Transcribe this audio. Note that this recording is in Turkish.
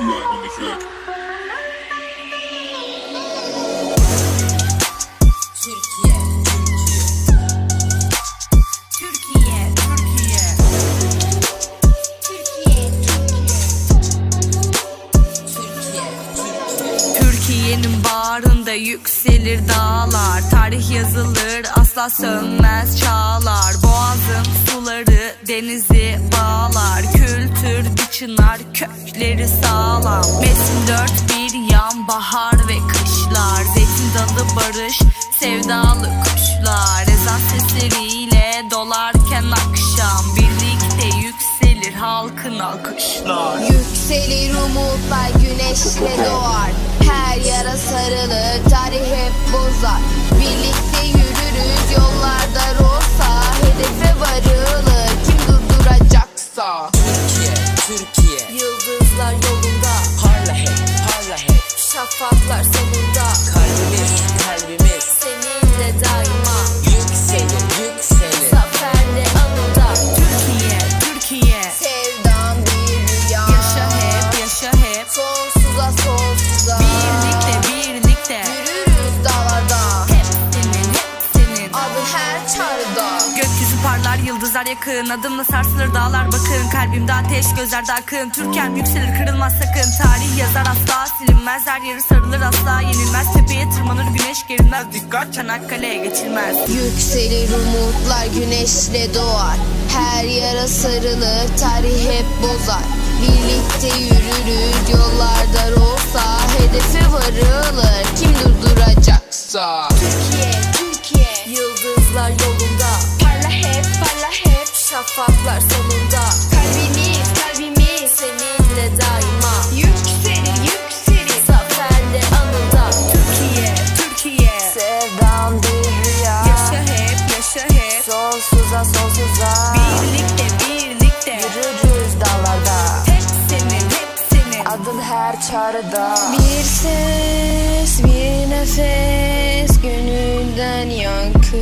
SBI on the track. Türkiye, Türkiye, Türkiye. Türkiye, Türkiye. Türkiye'nin bağrında yükselir dağlar Tarih yazılır asla sönmez çağlar Boğazın suları denizi bağlar Kültür bir çınar kökleri sağlam. Mevsim dört bir yan bahar ve kışlar. Zeytin dalı barış sevdalı kuşlar. Ezan sesleriyle dolarken akşam. Birlikte yükselir halkın alkışlar. Yükselir umutlar güneşle doğar. Her yara sarılır tarih hep bozar. Birlikte yıldızlar yakın Adımla sarsılır dağlar bakın. Kalbimde ateş, gözlerde akın Türkem yükselir, kırılmaz sakın. Tarih yazar asla silinmez. Her yeri sarılır asla. Yenilmez Tepeye tırmanır güneş gerilmez. Dikkat! Çanakkale'ye geçilmez. Yükselir umutlar güneşle doğar. Her yara sarılır tarih hep bozar. Birlikte yürürüz yollarda olsa. Hedefe varılır kim durduracaksa Birlikte, birlikte. Yürürüz dağlarda. Hep senin, hep senin Adın her çağrıda. Bir ses, bir nefes. Gönülden yankı